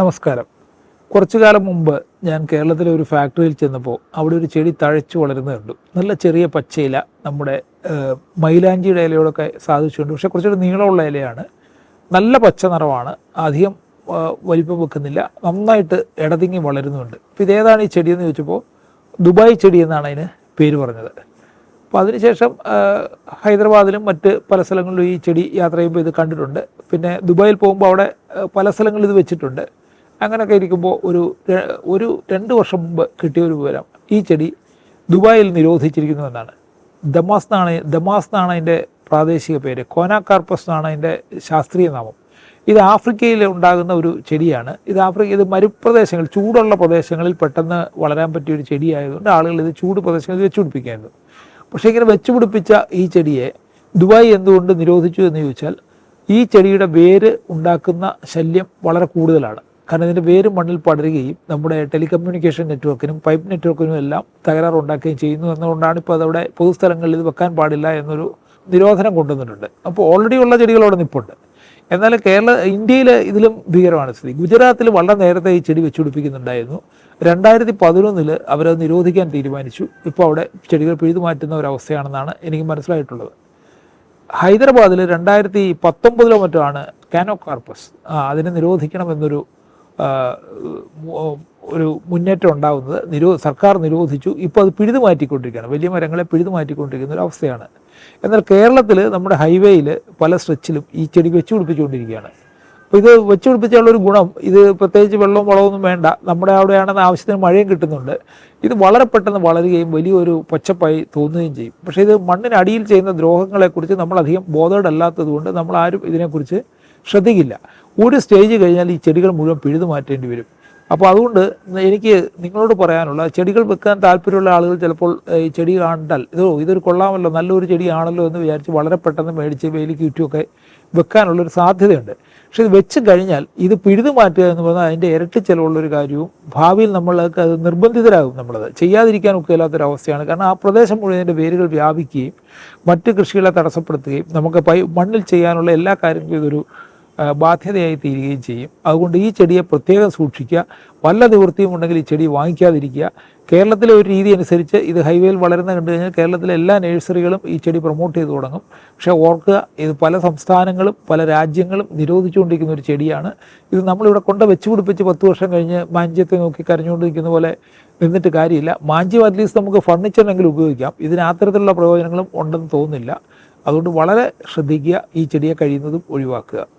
നമസ്കാരം. കുറച്ചു കാലം മുമ്പ് ഞാൻ കേരളത്തിലെ ഒരു ഫാക്ടറിയിൽ ചെന്നപ്പോൾ അവിടെ ഒരു ചെടി തഴച്ചു വളരുന്നത് കണ്ടു നല്ല ചെറിയ പച്ചയില നമ്മുടെ മൈലാഞ്ചിയുടെ ഇലയോടൊക്കെ സാധിച്ചുകൊണ്ട് പക്ഷേ കുറച്ചുകൂടി നീളമുള്ള ഇലയാണ്. നല്ല പച്ച നിറമാണ്. അധികം വലിപ്പം വെക്കുന്നില്ല. നന്നായിട്ട് ഇടതിങ്ങി വളരുന്നുണ്ട്. അപ്പോൾ ഇതേതാണ് ഈ ചെടിയെന്ന് ചോദിച്ചപ്പോൾ ദുബായ് ചെടി എന്നാണ് അതിന് പേര് പറഞ്ഞത്. അപ്പോൾ അതിനുശേഷം ഹൈദരാബാദിലും മറ്റ് പല സ്ഥലങ്ങളിലും ഈ ചെടി യാത്ര ചെയ്യുമ്പോൾ ഇത് കണ്ടിട്ടുണ്ട്. പിന്നെ ദുബായിൽ പോകുമ്പോൾ അവിടെ പല സ്ഥലങ്ങളിൽ ഇത് വെച്ചിട്ടുണ്ട്. അങ്ങനെയൊക്കെ ഇരിക്കുമ്പോൾ ഒരു ഒരു രണ്ട് വർഷം മുമ്പ് കിട്ടിയ ഒരു വിവരം ഈ ചെടി ദുബായിൽ നിരോധിച്ചിരിക്കുന്നു എന്നാണ്. ദമാസ് എന്നാണ് ദമാസ് എന്നാണ് അതിന്റെ പ്രാദേശിക പേര് കോനാകാർപ്പസ് എന്നാണ് അതിന്റെ ശാസ്ത്രീയ നാമം. ഇത് ആഫ്രിക്കയിൽ ഉണ്ടാകുന്ന ഒരു ചെടിയാണ്. ഇത് ആഫ്രിക്ക ഇത് മരുപ്രദേശങ്ങൾ ചൂടുള്ള പ്രദേശങ്ങളിൽ പെട്ടെന്ന് വളരാൻ പറ്റിയ ഒരു ചെടിയായതുകൊണ്ട് ആളുകൾ ഇത് ചൂട് പ്രദേശങ്ങളിൽ വെച്ചു പിടിപ്പിക്കായിരുന്നു. പക്ഷേ ഇങ്ങനെ വെച്ചു പിടിപ്പിച്ച ഈ ചെടിയെ ദുബായ് എന്തുകൊണ്ട് നിരോധിച്ചു എന്ന് ചോദിച്ചാൽ ഈ ചെടിയുടെ വേര് ഉണ്ടാക്കുന്ന ശല്യം വളരെ കൂടുതലാണ്. കാരണം ഇതിന്റെ വേര് മണ്ണിൽ പടരുകയും നമ്മുടെ ടെലികമ്മ്യൂണിക്കേഷൻ നെറ്റ്വർക്കിനും പൈപ്പ് നെറ്റ്വർക്കിനും എല്ലാം തകരാറുണ്ടാക്കുകയും ചെയ്യുന്നു എന്നതുകൊണ്ടാണ് ഇപ്പോൾ അതവിടെ പൊതുസ്ഥലങ്ങളിൽ ഇത് വെക്കാൻ പാടില്ല എന്നൊരു നിരോധനം കൊണ്ടുവന്നിട്ടുണ്ട്. അപ്പോൾ ഓൾറെഡി ഉള്ള ചെടികൾ അവിടെ നിൽപ്പുണ്ട് എന്നാൽ കേരള ഇന്ത്യയിൽ ഇതിലും ഭീകരമാണ് സ്ഥിതി. ഗുജറാത്തിൽ വളരെ നേരത്തെ ഈ ചെടി വെച്ചുപിടിപ്പിക്കുന്നുണ്ടായിരുന്നു. രണ്ടായിരത്തി പതിനൊന്നിൽ അവരത് നിരോധിക്കാൻ തീരുമാനിച്ചു. ഇപ്പോൾ അവിടെ ചെടികൾ പിഴുതു മാറ്റുന്ന ഒരവസ്ഥയാണെന്നാണ് എനിക്ക് മനസ്സിലായിട്ടുള്ളത്. ഹൈദരാബാദിൽ രണ്ടായിരത്തി പത്തൊമ്പതിലോ മറ്റോ ആണ് കാനോ കാർപ്പസ് അതിനെ നിരോധിക്കണമെന്നൊരു ഒരു മുന്നേറ്റം ഉണ്ടാകുന്നത് നിരോ സർക്കാർ നിരോധിച്ചു. ഇപ്പോൾ അത് പിഴുതു മാറ്റിക്കൊണ്ടിരിക്കുകയാണ് വലിയ മരങ്ങളെ പിഴുതു മാറ്റിക്കൊണ്ടിരിക്കുന്ന ഒരു അവസ്ഥയാണ്. എന്നാൽ കേരളത്തിൽ നമ്മുടെ ഹൈവേയിൽ പല സ്ട്രെച്ചിലും ഈ ചെടി വെച്ചു പിടിപ്പിച്ചുകൊണ്ടിരിക്കുകയാണ്. അപ്പോൾ ഇത് വെച്ചു പിടിപ്പിച്ചുള്ള ഒരു ഗുണം ഇത് പ്രത്യേകിച്ച് വെള്ളവും വളമൊന്നും വേണ്ട. നമ്മുടെ അവിടെയാണെന്ന് ആവശ്യത്തിന് മഴയും കിട്ടുന്നുണ്ട്. ഇത് വളരെ പെട്ടെന്ന് വളരുകയും വലിയൊരു പച്ചപ്പായി തോന്നുകയും ചെയ്യും. പക്ഷേ ഇത് മണ്ണിനടിയിൽ ചെയ്യുന്ന ദ്രോഹങ്ങളെക്കുറിച്ച് നമ്മളധികം ബോധേഡല്ലാത്തത് കൊണ്ട് നമ്മൾ ആരും ഇതിനെക്കുറിച്ച് ശ്രദ്ധിക്കില്ല. ഒരു സ്റ്റേജ് കഴിഞ്ഞാൽ ഈ ചെടികൾ മുഴുവൻ പിഴുതു മാറ്റേണ്ടി വരും. അപ്പോൾ അതുകൊണ്ട് എനിക്ക് നിങ്ങളോട് പറയാനുള്ള ചെടികൾ വെക്കാൻ താല്പര്യമുള്ള ആളുകൾ ചിലപ്പോൾ ഈ ചെടി കണ്ടാൽ ഇതോ ഇതൊരു കൊള്ളാമല്ലോ നല്ലൊരു ചെടിയാണല്ലോ എന്ന് വിചാരിച്ച് വളരെ പെട്ടെന്ന് മേടിച്ച് വെയിലേക്ക് ചുറ്റുമൊക്കെ വെക്കാനുള്ളൊരു സാധ്യതയുണ്ട്. പക്ഷെ ഇത് വെച്ച് കഴിഞ്ഞാൽ ഇത് പിഴുതു മാറ്റുക എന്ന് പറഞ്ഞാൽ അതിന്റെ ഇരട്ടി ചിലവുള്ളൊരു കാര്യവും ഭാവിയിൽ നമ്മൾക്ക് അത് നിർബന്ധിതരാകും നമ്മളത്. ചെയ്യാതിരിക്കാൻ ഒക്കില്ലാത്തൊരവസ്ഥയാണ്. കാരണം ആ പ്രദേശം മുഴുവൻ അതിന്റെ വേരുകൾ വ്യാപിക്കുകയും മറ്റ് കൃഷികളെ തടസ്സപ്പെടുത്തുകയും നമുക്ക് പൈ മണ്ണിൽ ചെയ്യാനുള്ള എല്ലാ കാര്യങ്ങളും ഇതൊരു ബാധ്യതയായി തീരുകയും ചെയ്യും. അതുകൊണ്ട് ഈ ചെടിയെ പ്രത്യേകം സൂക്ഷിക്കുക. വല്ല നിവൃത്തിയും ഉണ്ടെങ്കിൽ ഈ ചെടി വാങ്ങിക്കാതിരിക്കുക. കേരളത്തിലെ ഒരു രീതി അനുസരിച്ച് ഇത് ഹൈവേയിൽ വളരുന്ന കണ്ടു കഴിഞ്ഞാൽ കേരളത്തിലെ എല്ലാ നഴ്സറികളും ഈ ചെടി പ്രൊമോട്ട് ചെയ്തു തുടങ്ങും. പക്ഷേ ഓർക്കുക ഇത് പല സംസ്ഥാനങ്ങളും പല രാജ്യങ്ങളും നിരോധിച്ചുകൊണ്ടിരിക്കുന്ന ഒരു ചെടിയാണ്. ഇത് നമ്മളിവിടെ കൊണ്ട് വെച്ച് പിടിപ്പിച്ച് പത്ത് വർഷം കഴിഞ്ഞ് മാഞ്ചിയത്തെ നോക്കി കരഞ്ഞുകൊണ്ടിരിക്കുന്ന പോലെ നിന്നിട്ട് കാര്യമില്ല. മാഞ്ചിയം അറ്റ്ലീസ്റ്റ് നമുക്ക് ഫർണിച്ചറിനെങ്കിലും ഉപയോഗിക്കാം. ഇതിന് അത്തരത്തിലുള്ള പ്രയോജനങ്ങളും ഉണ്ടെന്ന് തോന്നുന്നില്ല. അതുകൊണ്ട് വളരെ ശ്രദ്ധിക്കുക ഈ ചെടിയെ കഴിയുന്നതും ഒഴിവാക്കുക.